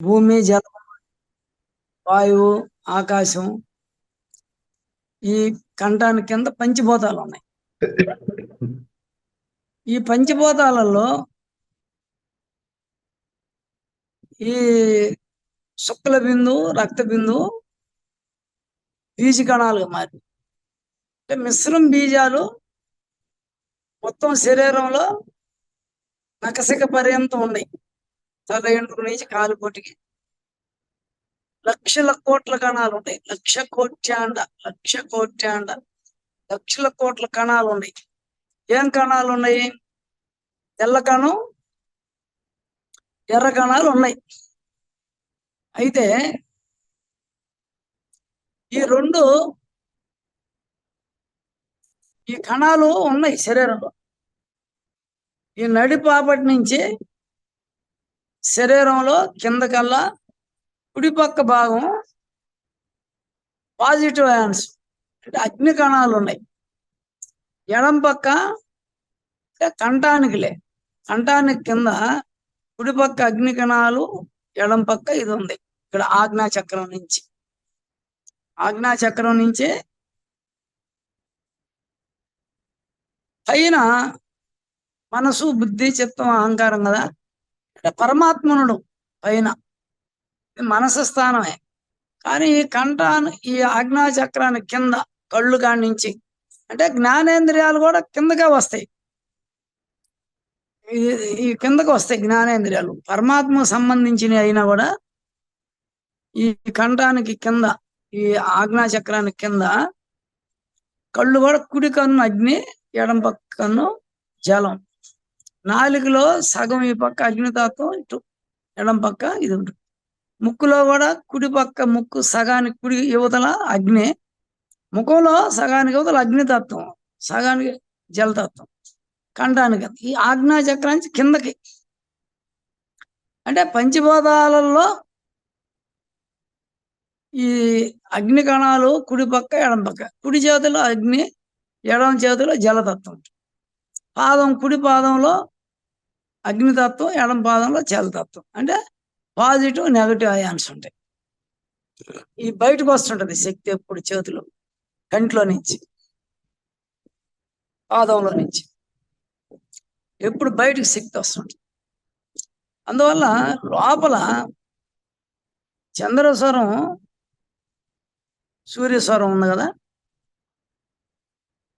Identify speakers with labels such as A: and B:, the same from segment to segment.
A: భూమి జలం వాయువు ఆకాశం ఈ కంఠాని కింద పంచభూతాలు ఉన్నాయి. ఈ పంచభూతాలలో ఈ శుక్ల బిందు రక్త బిందువు బీజ కణాలుగా మారి అంటే మిశ్రమ బీజాలు మొత్తం శరీరంలో నకసిక పర్యంతం ఉన్నాయి. తల ఎండ్రుకు నుంచి కాలు కొట్టికి లక్షల కోట్ల కణాలు ఉంటాయి లక్ష కోట్యాండ లక్ష కోట్యాండ లక్షల కోట్ల కణాలు ఉన్నాయి ఏం కణాలు ఉన్నాయి తెల్ల కణం ఎర్ర కణాలు ఉన్నాయి. అయితే ఈ రెండు ఈ కణాలు ఉన్నాయి శరీరంలో. ఈ నడిపాపటి నుంచి శరీరంలో కిందకల్లా కుడి పక్క భాగం పాజిటివ్ అయాన్స్ అంటే అగ్ని కణాలు ఉన్నాయి. ఎడం పక్క అంటే కంఠానికిలే. కంఠానికి కింద కుడి పక్క అగ్ని కణాలు ఎడం పక్క ఇది ఉంది. ఇక్కడ ఆజ్ఞా చక్రం నుంచి. ఆజ్ఞా చక్రం నుంచి పైన మనసు బుద్ధి చిత్తం అహంకారం కదా అంటే పరమాత్మనుడు పైన. మనసు స్థానమే. కానీ ఈ కంఠాన్ని ఈ ఆజ్ఞాచక్రాన్ని కింద కళ్ళు కాణించి అంటే జ్ఞానేంద్రియాలు కూడా కిందకే వస్తాయి. ఈ- కిందకు వస్తాయి జ్ఞానేంద్రియాలు. పరమాత్మ సంబంధించినవి అయినా కూడా ఈ కంఠానికి కింద ఈ ఆజ్ఞా చక్రానికి కింద కళ్ళు కూడా కుడి కన్ను అగ్ని ఎడం పక్క కన్ను జలం. నాలుగులో సగం ఈ పక్క అగ్నితత్వం ఇటు ఎడం పక్క ఇది ఉంటుంది. ముక్కులో కూడా కుడి పక్క ముక్కు సగానికి కుడి యువతల అగ్ని ముఖంలో సగానికి యువతల అగ్నితత్వం సగానికి జలతత్వం కంఠానికి ఈ ఆజ్ఞా చక్రానికి కిందకి. అంటే పంచభూతాలలో ఈ అగ్ని కణాలు కుడి పక్క ఎడం పక్క. కుడి చేతిలో అగ్ని ఎడం చేతిలో జలతత్వం పాదం కుడి పాదంలో అగ్నితత్వం ఎడం పాదంలో చలతత్వం. అంటే పాజిటివ్ నెగటివ్ అయాన్స్ ఉంటాయి. ఈ బయటకు వస్తుంటది శక్తి ఎప్పుడు చేతిలో కంట్లో నుంచి పాదంలో నుంచి. ఎప్పుడు బయటకు శక్తి వస్తుంటుంది. అందువల్ల లోపల చంద్రస్వరం సూర్యస్వరం ఉంది కదా?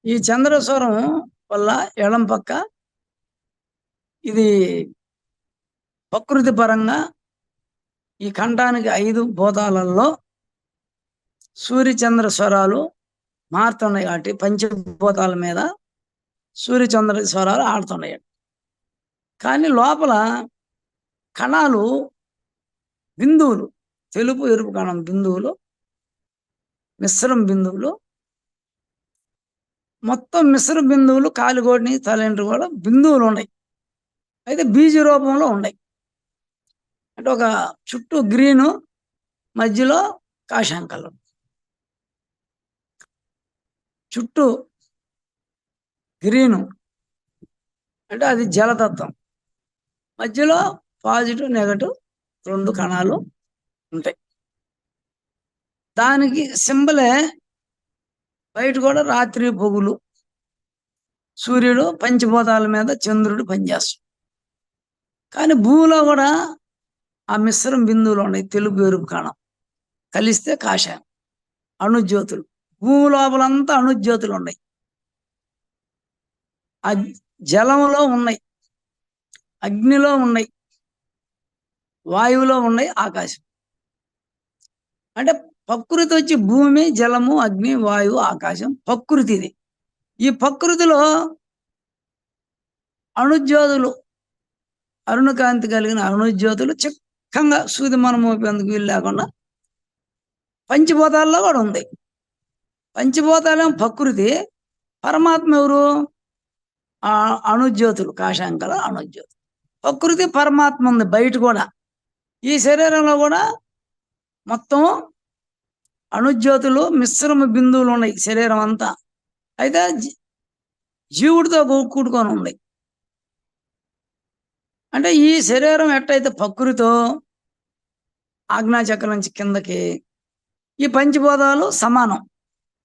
A: ఈ చంద్రస్వరం వల్ల ఎడం పక్క ఇది ప్రకృతి పరంగా ఈ కంఠానికి ఐదు భూతాలలో సూర్యచంద్ర స్వరాలు మారుతున్నాయి కాబట్టి పంచభూతాల మీద సూర్యచంద్ర స్వరాలు ఆడుతున్నాయి. కానీ లోపల కణాలు బిందువులు తెలుపు ఎరుపు కణం బిందువులు మిశ్రమ బిందువులు మొత్తం మిశ్ర బిందువులు కాలిగోడిని తలెండ్రు కూడా బిందువులు ఉన్నాయి. అయితే బీజ రూపంలో ఉన్నాయి. అంటే ఒక చుట్టూ గ్రీను మధ్యలో కాషాయం కలర్ చుట్టూ గ్రీను. అంటే అది జలతత్వం. మధ్యలో పాజిటివ్ నెగటివ్ రెండు కణాలు ఉంటాయి. దానికి సింబలే బయట కూడా రాత్రి పొగులు సూర్యుడు పంచభూతాల మీద చంద్రుడు పనిచేస్తాడు. కానీ భూమిలో కూడా ఆ మిశ్రం బిందువులు ఉన్నాయి. తెలుగు ఎరుపు కణం కలిస్తే కాషాయం అణుజ్యోతులు. భూమి లోపలంతా అణుజ్యోతులు ఉన్నాయి. ఆ జలంలో ఉన్నాయి. అగ్నిలో ఉన్నాయి. వాయువులో ఉన్నాయి. ఆకాశం. అంటే ప్రకృతి వచ్చి భూమి జలము అగ్ని వాయువు ఆకాశం ప్రకృతి ఇది ఈ ప్రకృతిలో అణుజ్యోతులు అరుణకాంతి కలిగిన అణుజ్యోతులు చిక్కంగా సూది మనం మోపేందుకు వీలు లేకుండా పంచభూతాల్లో కూడా ఉంది. పంచభూతాలేం ప్రకృతి? పరమాత్మ ఎవరు? అణుజ్యోతులు కాశాంకల అణుజ్యోతులు. ప్రకృతి పరమాత్మ ఉంది బయట కూడా. ఈ శరీరంలో కూడా మొత్తం అణుజ్యోతులు మిశ్రమ బిందువులు ఉన్నాయి శరీరం అంతా. అయితే జీవుడితో కూడుకొని ఉంది. అంటే ఈ శరీరం ఎట్టయితే ప్రకృతో ఆజ్ఞాచక్రం నుంచి కిందకి ఈ పంచభూతాలు సమానం.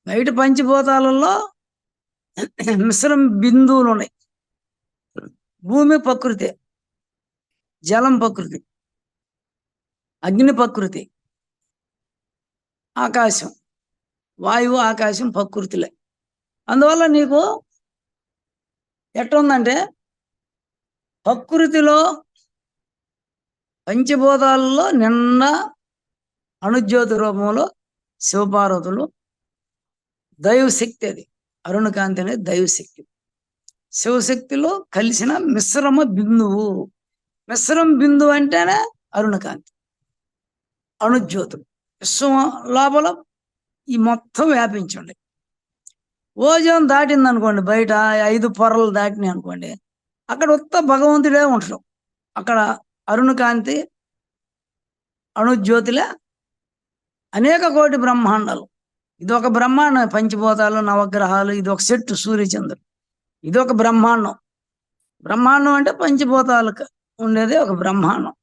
A: బయట పంచభూతాలలో మిశ్రమ బిందువులు ఉన్నాయి. భూమి ప్రకృతి జలం ప్రకృతి అగ్ని ప్రకృతి ఆకాశం వాయువు ఆకాశం ప్రకృతిలే. అందువల్ల నీకు ఎట్లుందంటే ప్రకృతిలో పంచభూతాలలో నిన్న అణుజ్యోతి రూపంలో శివపార్వతులు దైవశక్తి అది. అరుణకాంతి అనేది దైవశక్తి. శివశక్తిలో కలిసిన మిశ్రమ బిందువు. మిశ్రమ బిందువు అంటేనే అరుణకాంతి. అణుజ్యోతులు విశ్వం లోపల ఈ మొత్తం వ్యాపించండి. ఓజోన్ దాటింది అనుకోండి బయట ఐదు పొరలు దాటినాయి అనుకోండి అక్కడ ఉత్త భగవంతుడే ఉంటాడు. అక్కడ అరుణకాంతి అణుజ్యోతిలే అనేక కోటి బ్రహ్మాండాలు. ఇది ఒక బ్రహ్మాండం. పంచభూతాలు నవగ్రహాలు ఇది ఒక సెట్టు సూర్యచంద్రుడు. ఇది ఒక బ్రహ్మాండం. బ్రహ్మాండం అంటే పంచభూతాలకు ఉండేది ఒక బ్రహ్మాండం.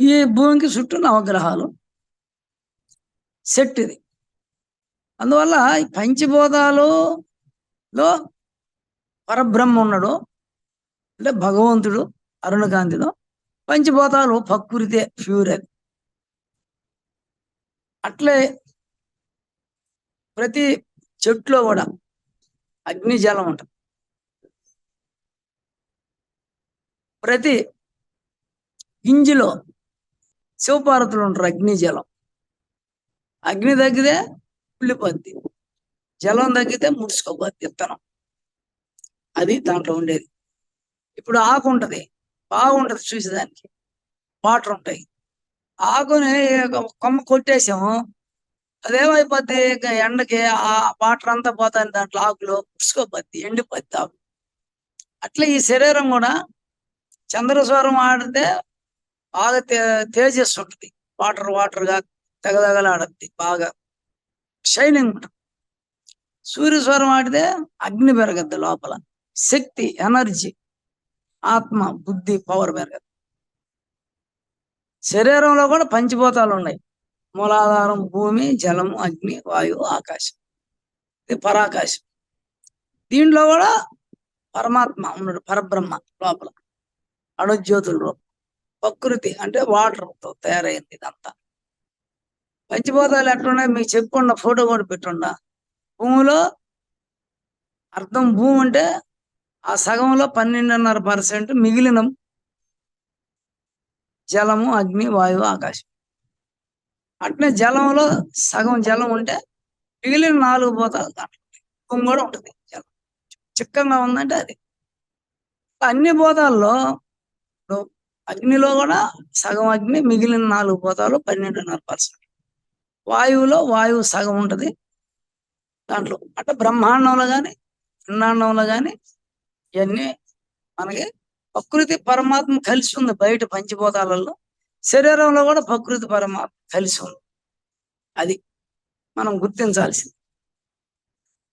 A: ఈ భూమికి చుట్టూ నవగ్రహాలు. సెట్ ఇది. అందువల్ల ఈ పంచభూతాలులో పరబ్రహ్మ ఉన్నాడు అంటే భగవంతుడు అరుణకాంతిలో పంచభూతాలు పక్కురితే ప్యూర్. అది అట్లే ప్రతి చెట్లో కూడా అగ్ని జలం ఉంటుంది. ప్రతి గింజిలో శివపార్వతులు ఉంటారు అగ్ని జలం అగ్ని తగ్గితే పుల్లిపోద్ది జలం తగ్గితే ముడుచుకోపోద్ది విత్తనం అది దాంట్లో ఉండేది. ఇప్పుడు ఆకు ఉంటది. బాగుంటది చూసేదానికి. వాటర్ ఉంటాయి. ఆకుని కొమ్మ కొట్టేసాము అదేమైపోద్ది? ఎండకి ఆ వాటర్ అంతా పోతాయి దాంట్లో ఆకులో. పుడుచుకోపోద్ది ఎండిపోద్ది ఆకు. అట్లా ఈ శరీరం కూడా చంద్రస్వరం ఆడితే బాగా తే తేజస్సు ఉంటుంది. వాటర్ వాటర్గా బాగా. షైనింగ్ ఉంటుంది. సూర్యస్వరం ఆడితే అగ్ని పెరగద్ది లోపల. శక్తి ఎనర్జీ ఆత్మ బుద్ధి పవర్ పెరగదు. శరీరంలో కూడా పంచభూతాలు ఉన్నాయి. మూలాధారం భూమి జలము అగ్ని వాయువు ఆకాశం. ఇది పరాకాశం. దీంట్లో కూడా పరమాత్మ ఉన్నాడు పరబ్రహ్మ లోపల. అణుజ్యోతుల రూపం. ప్రకృతి అంటే వాటర్తో తయారైంది ఇదంతా. పంచభూతాలు ఎట్లున్నాయి? మీకు చెప్పుకుండా ఫోటో కూడా పెట్టుండా. భూమిలో అర్థం భూమి అంటే ఆ సగంలో పన్నెండున్నర పర్సెంట్ మిగిలిన జలము అగ్ని వాయువు ఆకాశం. అట్నే జలంలో సగం జలం ఉంటే మిగిలిన నాలుగు పోతాలు దాంట్లో కూడా ఉంటుంది జలం. చిక్కంగా ఉందంటే అది. అన్ని పోతాల్లో అగ్నిలో కూడా సగం అగ్ని మిగిలిన నాలుగు పోతాలు పన్నెండున్నర పర్సెంట్. వాయువులో వాయువు సగం ఉంటుంది. దాంట్లో అంటే బ్రహ్మాండంలో కానీ పిండాండంలో కానీ ఇవన్నీ మనకి ప్రకృతి పరమాత్మ కలిసి ఉంది బయట పంచభూతాలలో. శరీరంలో కూడా ప్రకృతి పరమాత్మ కలిసి ఉంది. అది మనం గుర్తించాల్సింది.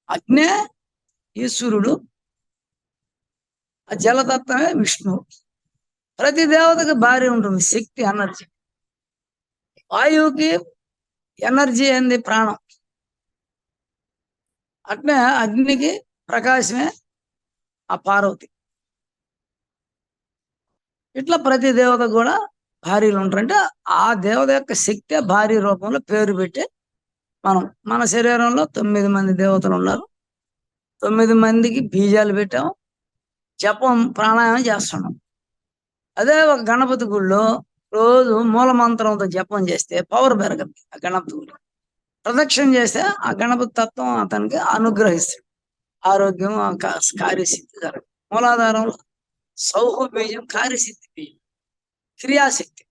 A: అగ్నే ఈశ్వరుడు ఆ జలతత్వమే విష్ణువు. ప్రతి దేవతకి భార్య ఉంటుంది శక్తి ఎనర్జీ. వాయువుకి ఎనర్జీ ఏంది? ప్రాణం. అట్నే అగ్నికి ప్రకాశమే ఆ పార్వతి. ఇట్లా ప్రతి దేవత కూడా భార్యలు ఉంటారంటే ఆ దేవత యొక్క శక్తి భార్య రూపంలో పేరు పెట్టి మనం మన శరీరంలో తొమ్మిది మంది దేవతలు ఉన్నారు. తొమ్మిది మందికి బీజాలు పెట్టాం. జపం ప్రాణాయామం చేస్తున్నాం. అదే ఒక గణపతి గుళ్ళో రోజు మూలమంత్రంతో జపం చేస్తే పవర్ పెరగద్ది ఆ గణపతి గుడి ప్రదక్షిణ చేస్తే ఆ గణపతి తత్వం అతనికి అనుగ్రహిస్తుంది. ఆరోగ్యం కార్యసిద్ధి జరగదు మూలాధారంలో సౌహ బీజం కార్యసిద్ధి బీజం క్రియాశక్తి.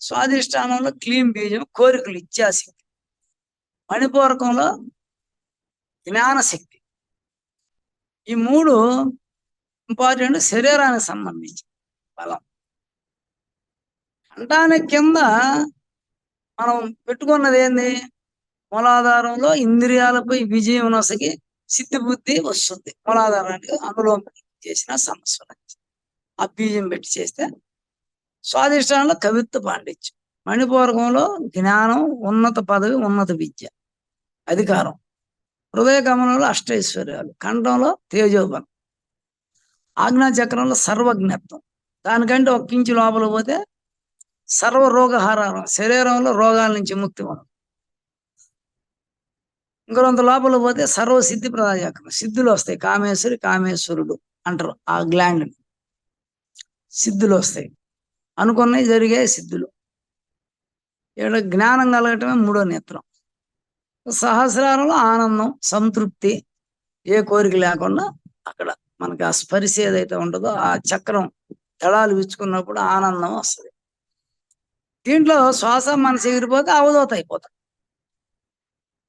A: స్వాధిష్టానంలో క్లీం బీజం కోరికలు ఇచ్చాశక్తి మణిపూరకంలో జ్ఞానశక్తి. ఈ మూడు ఇంపార్టెంట్ శరీరానికి సంబంధించి బలం. కంఠానికి కింద మనం పెట్టుకున్నది ఏంది? మూలాధారంలో ఇంద్రియాలపై విజయం నొసగి సిద్ధి బుద్ధి వస్తుంది. మూలాధారానికి అందులో చేసిన సమస్య ఆ బీజం పెట్టి చేస్తే స్వాదిష్టానంలో కవిత్వ పాండిత్యం. మణిపూరకంలో జ్ఞానం ఉన్నత పదవి ఉన్నత విద్య. అధికారం. హృదయ గమనంలో అష్టైశ్వర్యాలు. కంఠంలో తేజోబలం. ఆజ్ఞా చక్రంలో సర్వజ్ఞత్వం. దానికంటే ఒక్కించి లోపల పోతే సర్వ రోగహారం శరీరంలో రోగాల నుంచి ముక్తి మనం ఇంకొంత లోపల పోతే సర్వ సిద్ధి ప్రదాయకం. సిద్ధులు వస్తాయి. కామేశ్వరి కామేశ్వరుడు అంటారు ఆ గ్లాండ్ సిద్ధులు వస్తాయి. అనుకున్నవి జరిగే సిద్ధులు. ఇక్కడ జ్ఞానం కలగటమే మూడో నేత్రం. సహస్రారంలో ఆనందం సంతృప్తి ఏ కోరిక లేకుండా అక్కడ మనకి ఆ స్పరిశ ఏదైతే ఉంటుందో ఆ చక్రం దళాలు విచ్చుకున్నప్పుడు ఆనందం వస్తుంది. దీంట్లో శ్వాస మనసు ఎగిరిపోతే అవధూత అయిపోతాం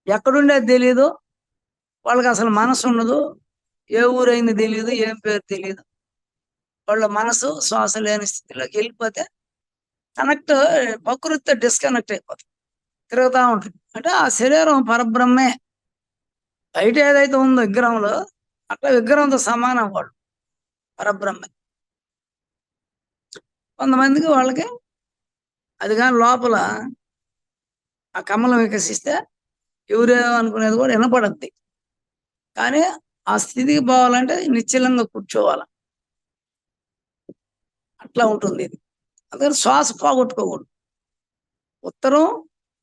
A: ఎక్కడుండేది తెలియదు వాళ్ళకి అసలు మనసు ఉండదు. ఏ ఊరైంది తెలియదు ఏం పేరు తెలియదు వాళ్ళ మనసు శ్వాస లేని స్థితిలోకి వెళ్ళిపోతే కనెక్ట్ ప్రకృతితో డిస్కనెక్ట్ అయిపోతుంది. తిరుగుతూ ఉంటుంది. అంటే ఆ శరీరం పరబ్రహ్మే. బయట ఏదైతే ఉందో విగ్రహంలో అట్లా విగ్రహంతో సమానం వాళ్ళు పరబ్రహ్మే. కొంతమందికి వాళ్ళకి అది కానీ లోపల ఆ కమలం వికసిస్తే ఎవరేమో అనుకునేది కూడా వినపడద్ది. కానీ ఆ స్థితికి పోవాలంటే నిశ్చలంగా కూర్చోవాలి. అట్లా ఉంటుంది ఇది. అందుకని శ్వాస పోగొట్టుకోకూడదు. ఉత్తరం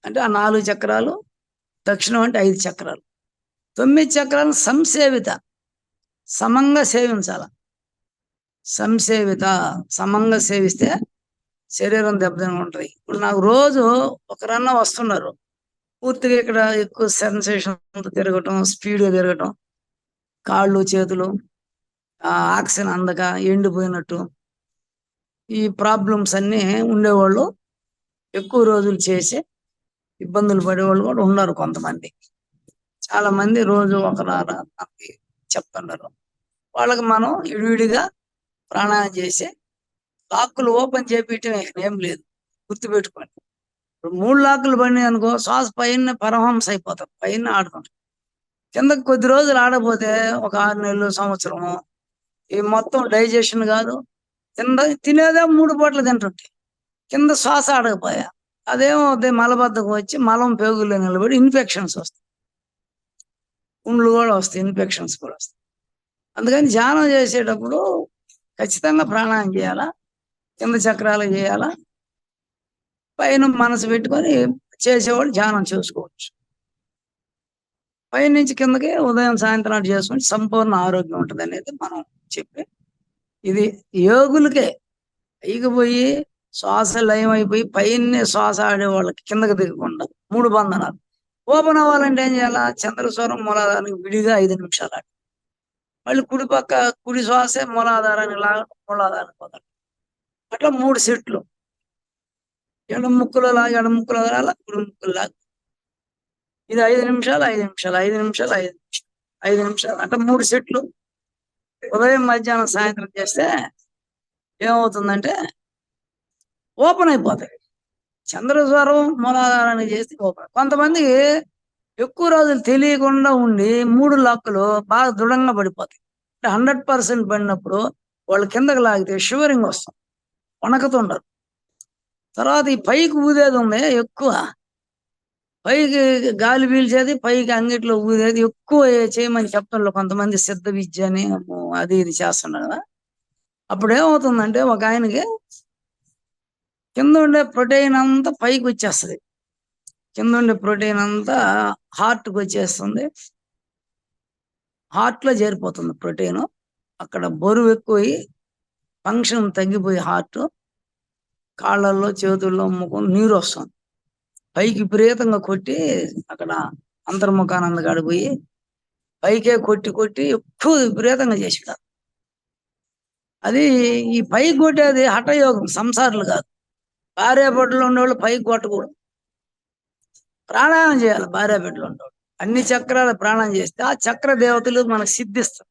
A: అంటే ఆ నాలుగు చక్రాలు దక్షిణం అంటే ఐదు చక్రాలు. తొమ్మిది చక్రాలు సంసేవిత. సమంగా సేవించాల. సంసేవిత సమంగా సేవిస్తే శరీరం దెబ్బతిన ఉంటుంది ఇప్పుడు నాకు రోజు ఒకరన్నా వస్తున్నారు. పూర్తిగా ఇక్కడ ఎక్కువ సెన్సేషన్ తిరగటం స్పీడ్గా తిరగటం. కాళ్ళు చేతులు ఆక్సిజన్ అందక ఎండిపోయినట్టు. ఈ ప్రాబ్లమ్స్ అన్నీ ఉండేవాళ్ళు. ఎక్కువ రోజులు చేసి ఇబ్బందులు పడేవాళ్ళు కూడా ఉన్నారు కొంతమంది. చాలా మంది రోజు ఒకరారా మనకి చెప్తున్నారు. వాళ్ళకి మనం విడివిడిగా ప్రాణాయామం చేసి లాక్కులు ఓపెన్ చేపించడం ఏం లేదు. గుర్తుపెట్టుకోండి. మూడు లాక్కులు పడినాయి అనుకో శ్వాస పైన పరహంస అయిపోతాం పైన ఆడతాం. కిందకి కొద్ది రోజులు ఆడపోతే ఒక ఆరు నెలలు సంవత్సరము. ఈ మొత్తం డైజెషన్ కాదు. కింద తినేదే మూడు పూటలు తింటుంటే కింద శ్వాస ఆడకపోయా. అదేమో అదే మలబద్ధకం వచ్చి మలం పేగుల్లో నిలబడి ఇన్ఫెక్షన్స్ వస్తాయి. ఉండ్లు కూడా వస్తాయి ఇన్ఫెక్షన్స్ కూడా వస్తాయి. అందుకని ధ్యానం చేసేటప్పుడు ఖచ్చితంగా ప్రాణాయం చేయాలా? కింద చక్రాలు చేయాలా? పైన మనసు పెట్టుకొని చేసేవాళ్ళు ధ్యానం చేసుకోవచ్చు. పైనుంచి కిందకి ఉదయం సాయంత్రం అటు చేసుకుంటే సంపూర్ణ ఆరోగ్యం ఉంటుంది అనేది మనం చెప్పి ఇది యోగులకే. పైకి పోయి శ్వాస లయం అయిపోయి పైన శ్వాస ఆడే వాళ్ళకి కిందకి దిగకుండా మూడు బంధనాలు. ఓపెన్ అవ్వాలంటే ఏం చేయాలా? చంద్రస్వరం మూలాధారానికి విడిగా ఐదు నిమిషాలు ఆడి. మళ్ళీ కుడి పక్క కుడి శ్వాసే మూలాధారాన్ని లాగడం మూలాధారానికి పోతాడు. అట్లా మూడు సెట్లు. ఎడం ముక్కులో లాగి ఎడ ముక్కలు లాగా కుడి ముక్కులు లాగి ఇది ఐదు నిమిషాలు ఐదు నిమిషాలు ఐదు నిమిషాలు ఐదు నిమిషాలు ఐదు నిమిషాలు. అంటే మూడు సెట్లు. ఉదయం మధ్యాహ్నం సాయంత్రం చేస్తే ఏమవుతుందంటే ఓపెన్ అయిపోతాయి. చంద్రస్వరం మూలాధారానికి చేస్తే ఓపెన్. కొంతమంది ఎక్కువ రోజులు తెలియకుండా ఉండి మూడు లాక్కులు బాగా దృఢంగా పడిపోతాయి. అంటే హండ్రెడ్ పర్సెంట్ పడినప్పుడు వాళ్ళు కిందకి లాగితే షివరింగ్ వస్తాం వణకుతుండరు. తర్వాత ఈ పైకి ఊదేది ఉంది ఎక్కువ. పైకి గాలి పీల్చేది పైకి అంగిట్లో ఊదేది ఎక్కువ చేయమని చెప్తున్నారు కొంతమంది సిద్ధ విద్య అని అది ఇది చేస్తున్నారు కదా. అప్పుడు ఏమవుతుందంటే ఒక ఆయనకి కింద ఉండే ప్రోటీన్ అంతా పైకి వచ్చేస్తుంది. కింద ఉండే ప్రోటీన్ అంతా హార్ట్కి వచ్చేస్తుంది. హార్ట్లో చేరిపోతుంది ప్రోటీన్. అక్కడ బరువు ఎక్కువయి ఫంక్షన్ తగ్గిపోయి హార్ట్. కాళ్ళల్లో చేతుల్లో ముఖం నీరు వస్తుంది. పైకి విపరీతంగా కొట్టి అక్కడ అంతర్ముఖానంద గడిపోయి పైకే కొట్టి కొట్టి ఎక్కువ విపరీతంగా చేసినారు అది ఈ పైకి కొట్టేది హఠయోగం సంసారులు కాదు. భార్య ఉండేవాళ్ళు పైకి కొట్టకూడదు. ప్రాణాయామం చేయాలి భార్య ఉండేవాళ్ళు అన్ని చక్రాలు ప్రాణం చేస్తే ఆ చక్ర దేవతలు మనకు సిద్ధిస్తారు.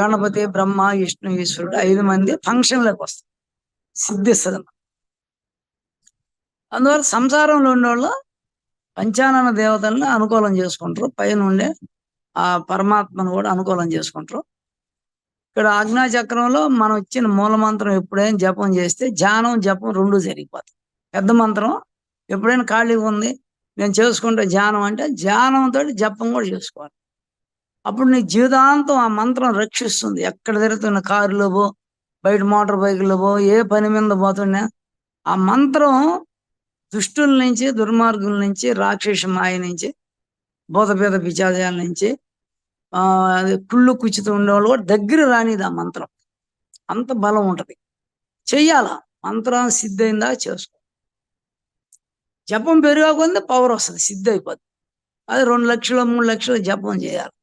A: గణపతి బ్రహ్మ విష్ణు ఈశ్వరుడు ఐదు మంది ఫంక్షన్లకు వస్తారు. సిద్ధిస్తుంది. అందువల్ల సంసారంలో ఉండేవాళ్ళు పంచానన దేవతల్ని అనుకూలం చేసుకుంటారు. పైన ఉండే ఆ పరమాత్మను కూడా అనుకూలం చేసుకుంటారు. ఇక్కడ ఆజ్ఞా చక్రంలో మనం ఇచ్చిన మూల మంత్రం ఎప్పుడైనా జపం చేస్తే ధ్యానం జపం రెండు జరిగిపోతాయి. పెద్ద మంత్రం ఎప్పుడైనా ఖాళీ ఉంది నేను చేసుకుంటే ధ్యానం అంటే ధ్యానంతో జపం కూడా చేసుకోవాలి. అప్పుడు నీ జీవితాంతం ఆ మంత్రం రక్షిస్తుంది. ఎక్కడ తిరుగుతున్న కారులో బయట మోటార్ బైకులు పో ఏ పని మీద పోతున్నా ఆ మంత్రం దుష్టుల నుంచి దుర్మార్గుల నుంచి రాక్షస మాయ నుంచి బోధపేద పిచాజాల నుంచి కుళ్ళు కుచ్చితో ఉండేవాళ్ళు కూడా దగ్గర రానిది ఆ మంత్రం. అంత బలం ఉంటుంది. చెయ్యాల? మంత్రం సిద్ధైందా చేసుకో. జపం పెరిగా కొంది పవర్ వస్తుంది సిద్ధ అయిపోద్ది అది రెండు లక్షలు మూడు లక్షలు జపం చేయాలి.